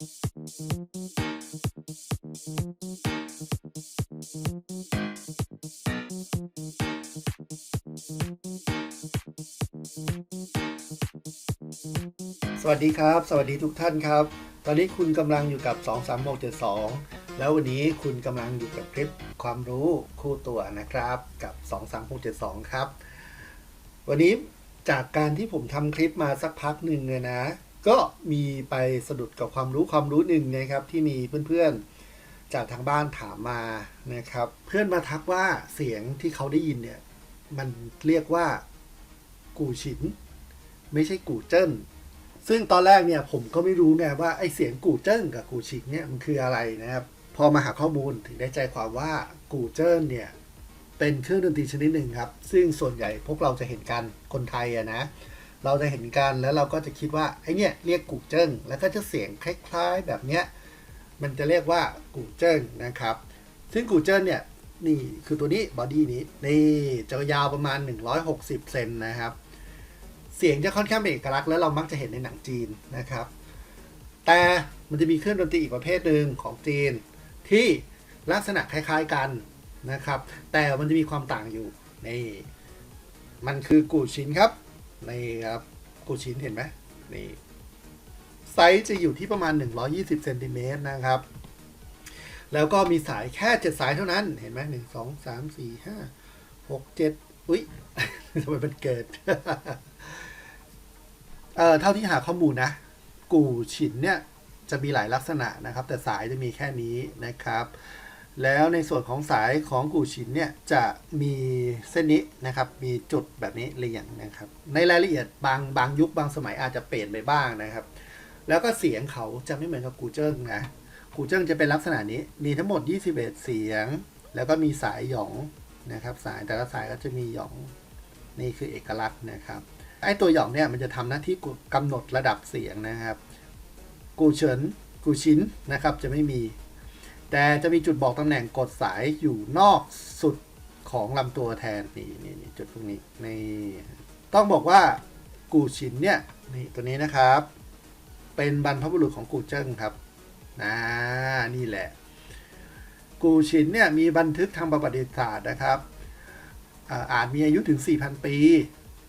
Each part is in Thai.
สวัสดีครับ สวัสดีทุกท่านครับ ตอนนี้คุณกำลังอยู่กับ 23672 แล้ววันนี้คุณกำลังอยู่กับคลิปความรู้คู่ตัวนะครับกับ 23672 ครับ วันนี้จากการที่ผมทำคลิปมาสักพักหนึ่งเลยนะ ก็มีไปสะดุดกับความรู้ความรู้หนึ่งนะครับ ที่มีเพื่อนๆจากทางบ้านถามมานะครับ เพื่อนมาทักว่าเสียงที่เขาได้ยินเนี่ย มันเรียกว่ากูฉิน ไม่ใช่กูเจิ้นซึ่งตอนแรกเนี่ยผมก็ไม่รู้ไงว่าไอเสียงกูเจิ้นกับกูชิงเนี่ยมันคืออะไรนะครับ พอมาหาข้อมูลถึงได้ใจความว่ากูเจิ้นเนี่ยเป็นเครื่องดนตรีชนิดหนึ่งครับ ซึ่งส่วนใหญ่พวกเราจะเห็นกันคนไทยอะนะ เราจะเห็นกันแล้วเราก็จะคิดว่าไอเนี่ยเรียกกูเจิ้นแล้วก็จะเสียงคล้ายๆแบบเนี้ยมันจะเรียกว่ากูเจิ้นนะครับ ซึ่งกูเจิ้นเนี่ยนี่คือตัวนี้บอดี้นี้นี่จะยาวประมาณ 160 เซนนะครับ เสียงจะค่อนข้างเป็นเอกลักษณ์แล้วเรามักจะเห็นในหนังจีนนะครับ แต่มันจะมีเครื่องดนตรีอีกประเภทหนึ่งของจีน ที่ลักษณะคล้ายๆกันนะครับ แต่มันจะมีความต่างอยู่นี่มันคือกูชินครับ นี่ครับกูชินเห็นไหมนี่ไซส์จะอยู่ที่ประมาณ 120เซนติเมตรนะครับ แล้วก็มีสายแค่ 7 สายเท่านั้น เห็นไหมหนึ่งสองสามสี่ห้าหกเจ็ดอุ้ยทำไมมันเกิด เอ่อ เท่าที่หาข้อมูลนะ กูฉินเนี่ย จะมีหลายลักษณะนะครับ แต่สายจะมีแค่นี้นะครับ แล้วในส่วนของสายของกู่ฉินเนี่ยจะมีเส้นนี้นะครับ มีจุดแบบนี้เรียงนะครับ ในรายละเอียดบางบางยุคบางสมัยอาจจะเปลี่ยนไปบ้างนะครับ แล้วก็เสียงเขาจะไม่เหมือนกับกูเจิ้งนะกูเจิ้งจะเป็นลักษณะนี้ มีทั้งหมด 21 เสียง แล้วก็มีสายหยองนะครับ สายแต่ละสายก็จะมีหยอง นี่คือเอกลักษณ์นะครับไอ้ตัวหยองเนี่ยมันจะทำหน้าที่กำหนดระดับเสียงนะครับ กูเฉินกูชินนะครับจะไม่มี แต่จะมีจุดบอกตำแหน่งกดสายอยู่นอกสุดของลำตัวแทนนี่นี่นี่จุดพวกนี้นี่ต้องบอกว่ากูชินเนี่ยนี่ตัวนี้นะครับ เป็นบรรพบุรุษของกูเจิ้งครับนะนี่แหละ กูชินเนี่ยมีบันทึกทางประวัติศาสตร์นะครับอาอาจมีอายุถึง 4,000 ปี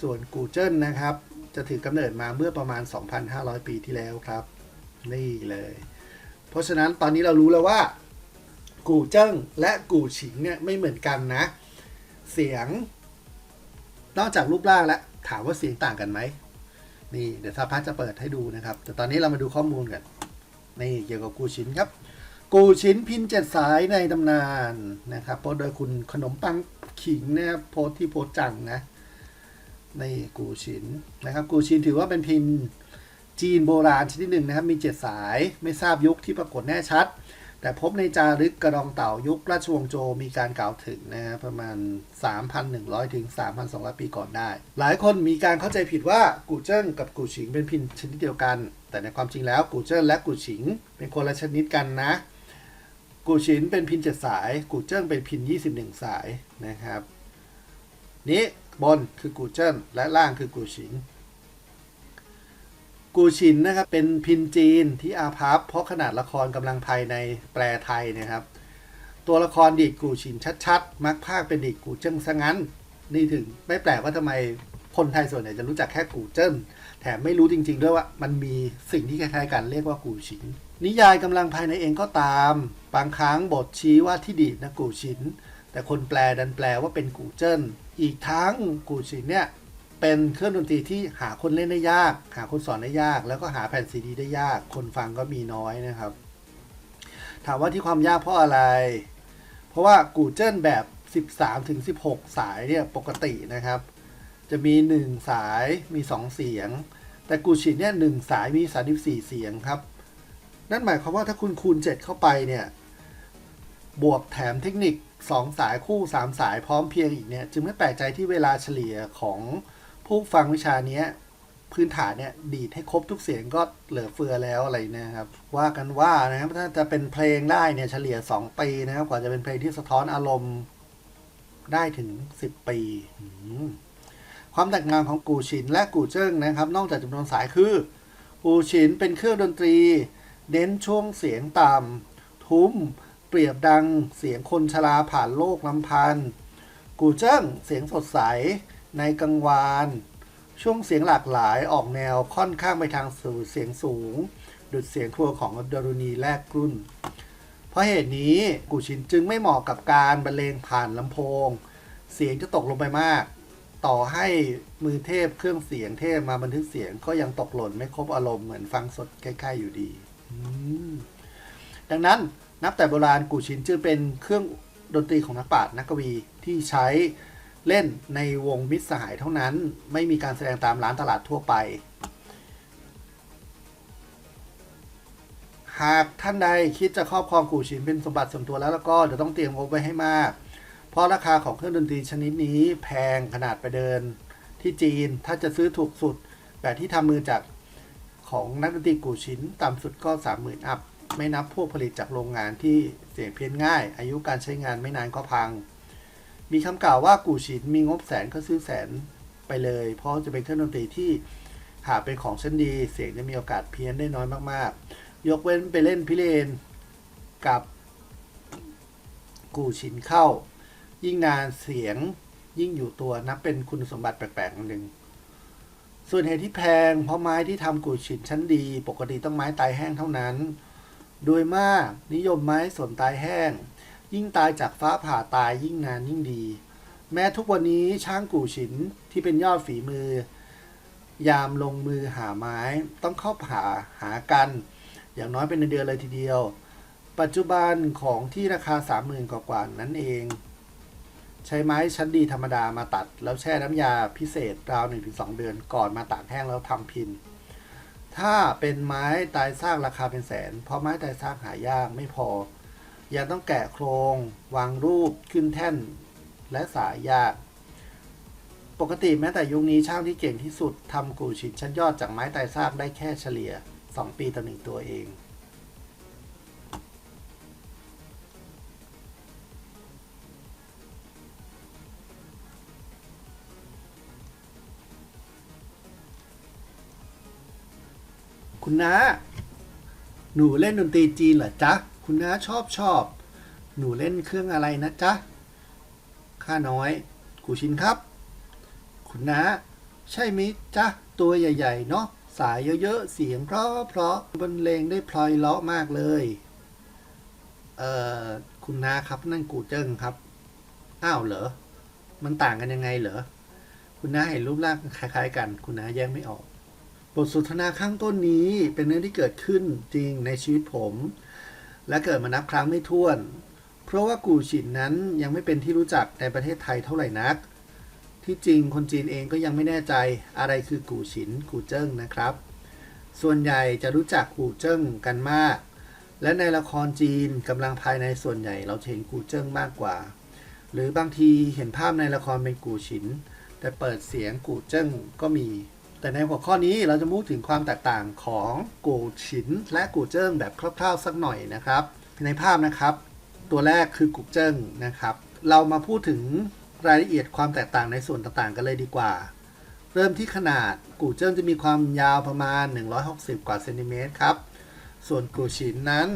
ส่วนกูเจิ้นนะครับ จะถือกำเนิดมาเมื่อประมาณ 2,500 ปีที่แล้วครับ นี่เลย เพราะฉะนั้นตอนนี้เรารู้แล้วว่า กูเจิ้งและกูฉิงเนี่ยไม่เหมือนกันนะ เสียง นอกจากรูปร่างแล้วถามว่าเสียงต่างกันไหมนี่เดี๋ยวสาพัฒจะเปิดให้ดูนะครับ แต่ตอนนี้เรามาดูข้อมูลกันนี่เกี่ยวกับกูชินครับ กูชินพินเจ็ดสายในตำนานนะครับโพสโดยคุณขนมปังขิงนะครับโพสที่โพสจังนะในกูชินนะครับ กูชินถือว่าเป็นพินจีนโบราณชนิดหนึ่งนะครับ มีเจ็ดสายไม่ทราบยุคที่ปรากฏแน่ชัด แต่พบในจารึกกระดองเต่ายุคราชวงศ์โจมีการกล่าวถึงนะครับประมาณ 3,100 ถึง 3,200 ปีก่อนได้ หลายคนมีการเข้าใจผิดว่ากูเจิ้งกับกูฉิงเป็นพินชนิดเดียวกัน แต่ในความจริงแล้วกูเจิ้งและกูฉิง เป็นคนละชนิดกันนะ กูฉินเป็นพินเจ็ดสาย กูเจิ้งเป็นพิน 21 สายนะครับ นี้บนคือกูเจิ้นและล่างคือกูฉิน กูฉินนะครับเป็นพินจีนที่อาพับเพราะขนาดละครกำลังภายในแปลไทยนะครับ ตัวละครดีดกูฉินชัดๆ มักภาคเป็นดีดกูเจิ้งซะงั้น นี่ถึงไม่แปลกว่าทำไมคนไทยส่วนใหญ่จะรู้จักแค่กูเจิ้นแถมไม่รู้จริง ๆ ด้วยว่ามันมีสิ่งที่คล้ายๆกันเรียกว่ากูฉิน นิยายกำลังภายในเองก็ตาม บางครั้งบทชี้ว่าที่ดีดนะกูฉิน แต่คนแปลดันแปลว่าเป็นกูเจิ้นอีกทั้งกูฉินเนี่ย เป็นเครื่องดนตรีที่หาคนเล่นได้ยาก หาคนสอนได้ยาก แล้วก็หาแผ่นซีดีได้ยาก คนฟังก็มีน้อยนะครับ ถามว่าที่ความยากเพราะอะไร เพราะว่ากูเจิ้นแบบ 13ถึง16 สายเนี่ยปกตินะครับ จะมี 1 สายมี 2 เสียง แต่กูชินเนี่ยหสายมี 34 เสียงครับ นั่นหมายความว่าถ้าคุณคูณ 7 เข้าไปเนี่ย บวกแถมเทคนิค 2 สายคู่ 3 สายพร้อมเพรียงอีกเนี่ย จึงไม่แปลกใจที่เวลาเฉลี่ยของ ผู้ฟังวิชาเนี้ยพื้นฐานเนี่ยดีดให้ครบทุกเสียงก็เหลือเฟือแล้วอะไรนะครับ ว่ากันว่านะครับถ้าจะเป็นเพลงได้เนี่ยเฉลี่ย 2 ปีนะครับ กว่าจะเป็นเพลงที่สะท้อนอารมณ์ได้ถึง 10 ปี ความแตกต่างของกูชินและกูเจิ้งนะครับ นอกจากจำนวนสายคือ กูชินเป็นเครื่องดนตรี เน้นช่วงเสียงต่ำทุ้ม เปรียบดังเสียงคนชราผ่านโลกลำพันกูเจิ้งเสียงสดใส ในกังวานช่วงเสียงหลากหลายออกแนวค่อนข้างไปทางสู่เสียงสูง ดุดเสียงครัวของดรุณีแลกกรุ่น เพราะเหตุนี้กูชินจึงไม่เหมาะกับการบรรเลงผ่านลำโพง เสียงจะตกลงไปมาก ต่อให้มือเทพเครื่องเสียงเทพมาบันทึกเสียงก็ยังตกหล่นไม่ครบอารมณ์เหมือนฟังสดใกล้ๆอยู่ดี ดังนั้นนับแต่โบราณกูชินจึงเป็นเครื่องดนตรีของนักปราชญ์นักกวีที่ใช้ เล่นในวงมิตรสหายเท่านั้น ไม่มีการแสดงตามร้านตลาดทั่วไป หากท่านใดคิดจะครอบครองกูชินเป็นสมบัติส่วนตัวแล้วแล้วก็เดี๋ยวต้องเตรียมงบไว้ให้มาก เพราะราคาของเครื่องดนตรีชนิดนี้แพงขนาดไปเดินที่จีน ถ้าจะซื้อถูกสุด แบบที่ทำมือจากของนักดนตรีกูชินต่ำสุดก็ 30,000 อัพ ไม่นับพวกผลิตจากโรงงานที่เสียงเพี้ยนง่าย อายุการใช้งานไม่นานก็พัง มีคำกล่าวว่ากูชินมีงบแสนก็ซื้อแสนไปเลย เพราะจะเป็นเครื่องดนตรีที่หากเป็นของชั้นดี เสียงจะมีโอกาสเพี้ยนได้น้อยมากๆ ยกเว้นไปเล่นพิเรนกับกูชินเข้า ยิ่งนานเสียงยิ่งอยู่ตัวนับเป็นคุณสมบัติแปลกๆนหนึ่งส่วนเหตุที่แพง เพราะไม้ที่ทำกูชินชั้นดี ปกติต้องไม้ตายแห้งเท่านั้น โดยมากนิยมไม้สนตายแห้ง ยิ่งตายจากฟ้าผ่าตายยิ่งนานยิ่งดี แม้ทุกวันนี้ช่างกูชินที่เป็นยอดฝีมือ ยามลงมือหาไม้ต้องเข้าหาหากัน อย่างน้อยเป็นเดือนเลยทีเดียว ปัจจุบันของที่ราคา30,000กว่าๆนั้นเอง ใช้ไม้ชั้นดีธรรมดามาตัด แล้วแช่น้ำยาพิเศษราว 1-2 เดือนก่อนมาตากแห้งแล้วทำพิมพ์ถ้าเป็นไม้ตายซากราคาเป็นแสน เพราะไม้ตายซากหายากไม่พอ ยังต้องแกะโครง วางรูปขึ้นแท่น และสายยาก ปกติแม้แต่ยุคนี้ช่างที่เก่งที่สุดทำกูชินชั้นยอดจากไม้ตายซากได้แค่เฉลี่ย 2 ปีต่อหนึ่งตัวเองคุณน้าหนูเล่นดนตรีจีนเหรอจ๊ะ คุณน้าชอบชอบ หนูเล่นเครื่องอะไรนะจ๊ะ ข้าน้อย กูชินครับ คุณน้า ใช่ไหมยจ๊ะ ตัวใหญ่ ๆ เนาะ สายเยอะ ๆ เสียงเพราะเพราะบรรเลงได้พลอยเลาะมากเลย เอ่อ คุณน้าครับ นั่นกูเจิ้งครับ อ้าวเหรอ มันต่างกันยังไงเหรอ คุณน้าเห็นรูปร่างคล้าย ๆ กัน คุณน้าแยกไม่ออกบทสนทนาข้างต้นนี้เป็นเรื่องที่เกิดขึ้นจริงในชีวิตผม และเกิดมานับครั้งไม่ถ้วน เพราะว่ากูฉินนั้นยังไม่เป็นที่รู้จักในประเทศไทยเท่าไหร่นัก ที่จริงคนจีนเองก็ยังไม่แน่ใจอะไรคือกูฉินกูเจิ้งนะครับ ส่วนใหญ่จะรู้จักกูเจิ้งกันมาก และในละครจีนกำลังภายในส่วนใหญ่เราเห็นกูเจิ้งมากกว่า หรือบางทีเห็นภาพในละครเป็นกูฉิน แต่เปิดเสียงกูเจิ้งก็มี แต่ในหัวข้อนี้เราจะพูดถึงความแตกต่างของกูฉิน และกูเจิ้งแบบคร่าวๆสักหน่อยนะครับ ในภาพนะครับ ตัวแรกคือกูเจิ้งนะครับ เรามาพูดถึงรายละเอียดความแตกต่างในส่วนต่างๆ กันเลยดีกว่า เริ่มที่ขนาดกูเจิ้งจะมีความยาวประมาณ 160 กว่าเซนติเมตรครับ ส่วนกูฉินนั้น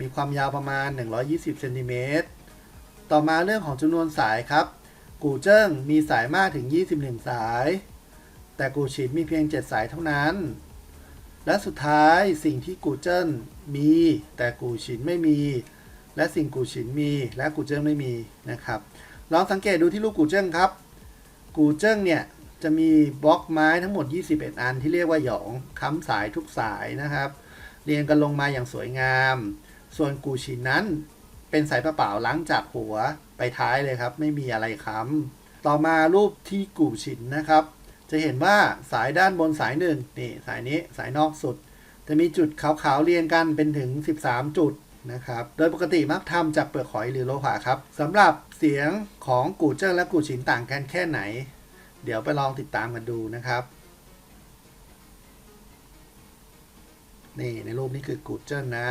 มีความยาวประมาณ 120เซนติเมตรต่อมาเรื่องของจำนวนสายครับ กูเจิ้งมีสายมากถึง 21 สาย แต่กูฉินมีเพียง 7 สายเท่านั้น และสุดท้ายสิ่งที่กูเจิ้นมี แต่กูฉินไม่มี และสิ่งกูฉินมี และกูเจิ้งไม่มีนะครับลองสังเกตดูที่รูปกูเจิ้งครับ กูเจิ้งเนี่ยจะมีบล็อกไม้ทั้งหมด 21 อันที่เรียกว่าหยองค้ำสายทุกสายนะครับ เรียงกันลงมาอย่างสวยงาม ส่วนกูฉินนั้นเป็นสายเปล่าล้างจากหัวไปท้ายเลยครับ ไม่มีอะไรค้ำต่อมารูปที่กูฉินนะครับ จะเห็นว่าสายด้านบนสายหนึ่งนี่สายนี้สายนอกสุด จะมีจุดขาวๆเรียงกันเป็นถึง 13 จุดนะครับ โดยปกติมักทำจากเปลือกหอยหรือโลหะครับสำหรับเสียงของกูเจิ้งและกูฉินต่างกันแค่ไหน เดี๋ยวไปลองติดตามกันดูนะครับนี่ในรูปนี้คือกูเจิ้งนะ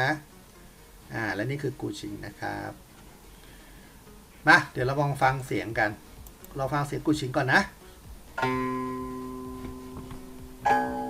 อ่าและนี่คือกูชิงนะครับมาเดี๋ยวเราลองฟังเสียงกัน เราฟังเสียงกูชิงก่อนนะ thank you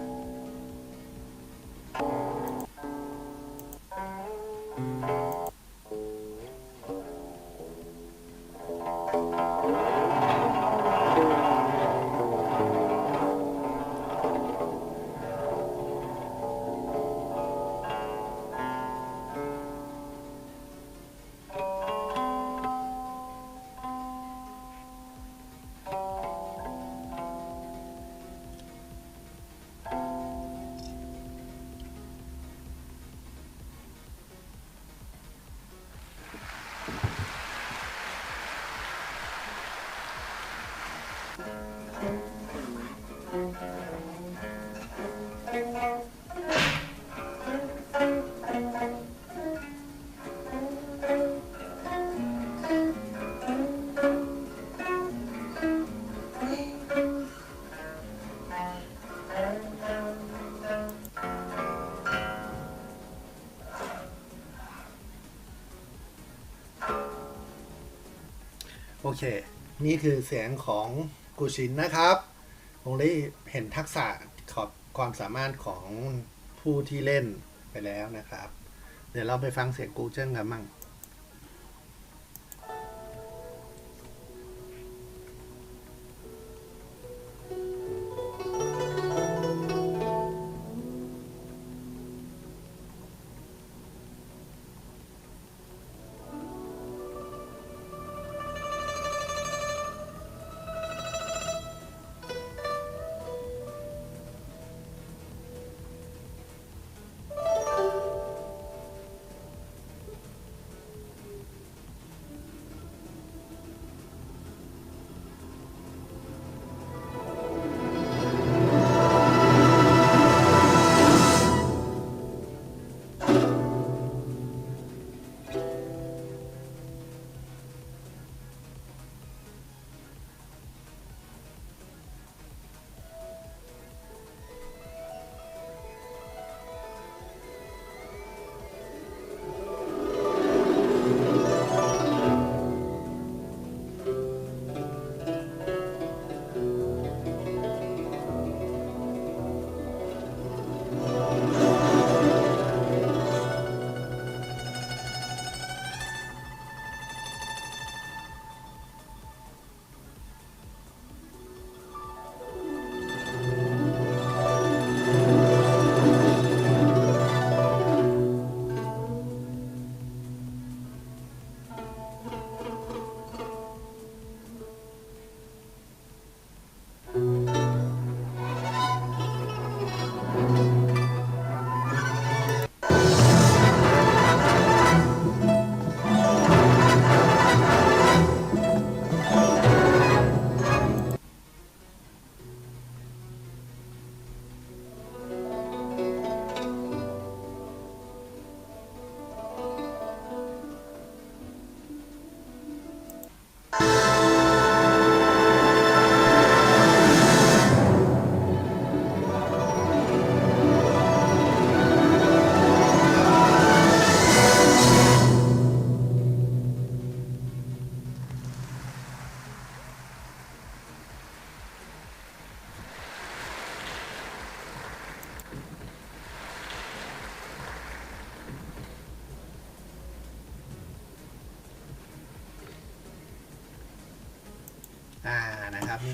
เค นี่คือเสียงของกูชินนะครับคงได้เห็นทักษะขอบความสามารถของผู้ที่เล่นไปแล้วนะครับ เดี๋ยวเราไปฟังเสียงกูเจิ้งกันมั่ง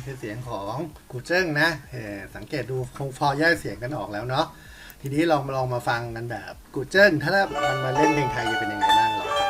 คือเสียงของกูเจิ้งนะสังเกตดูคงพอแยกเสียงกันออกแล้วเนาะทีนี้ลองลองมาฟังกันแบบกูเจิ้งถ้ามันมาเล่นเพลงไทยจะเป็นยังไงบ้างลอง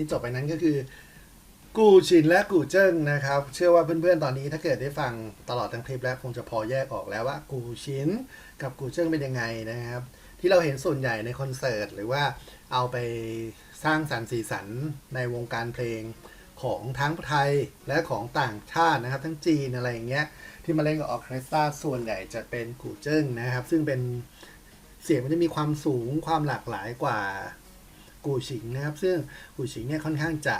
ที่จบไปนั้นก็คือ กูชินและกูเจิ้งนะครับ เชื่อว่าเพื่อนๆตอนนี้ถ้าเกิดได้ฟังตลอดทั้งคลิปแล้วคงจะพอแยกออกแล้วว่า กูชินกับกูเจิ้งเป็นยังไงนะครับ ที่เราเห็นส่วนใหญ่ในคอนเสิร์ตหรือว่าเอาไปสร้างสรรค์สีสันในวงการเพลงของทั้งไทยและของต่างชาตินะครับ ทั้งจีนอะไรอย่างเงี้ยที่มาเล่นกับออเคสตราส่วนใหญ่จะเป็นกูเจิ้งนะครับ ซึ่งเป็นเสียงมันจะมีความสูงความหลากหลายกว่า กูฉิงนะครับ ซึ่งกูฉิงเนี่ยค่อนข้างจะ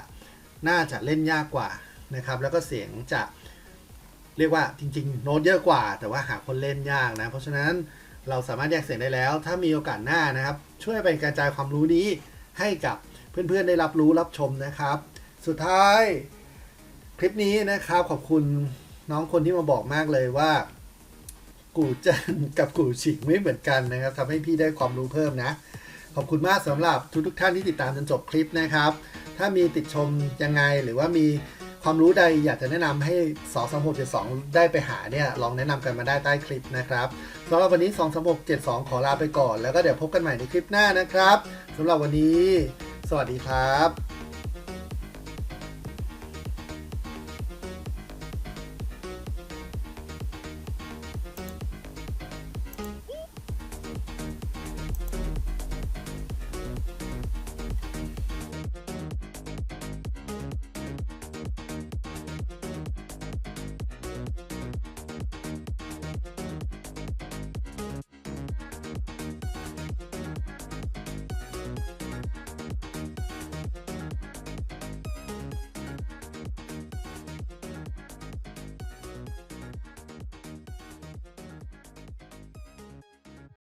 น่าจะเล่นยากกว่านะครับ แล้วก็เสียงจะเรียกว่าจริง ๆ โน้ตเยอะกว่า แต่ว่าหาคนเล่นยากนะ เพราะฉะนั้นเราสามารถแยกเสียงได้แล้ว ถ้ามีโอกาสหน้านะครับ ช่วยไปกระจายความรู้นี้ให้กับเพื่อนๆได้รับรู้รับชมนะครับ สุดท้ายคลิปนี้นะครับขอบคุณน้องคนที่มาบอกมากเลยว่า กูจันกับกูฉิงไม่เหมือนกันนะครับทำให้พี่ได้ความรู้เพิ่มนะ ขอบคุณมากสำหรับทุกทุกท่านที่ติดตามจนจบคลิปนะครับ ถ้ามีติดชมยังไงหรือว่ามีความรู้ใดอยากจะแนะนำให้ 2 3 6 7 2 ได้ไปหาเนี่ย ลองแนะนำกันมาได้ใต้คลิปนะครับสำหรับวันนี้ 2 3 6 7 2 ขอลาไปก่อน แล้วก็เดี๋ยวพบกันใหม่ในคลิปหน้านะครับสำหรับวันนี้ สวัสดีครับ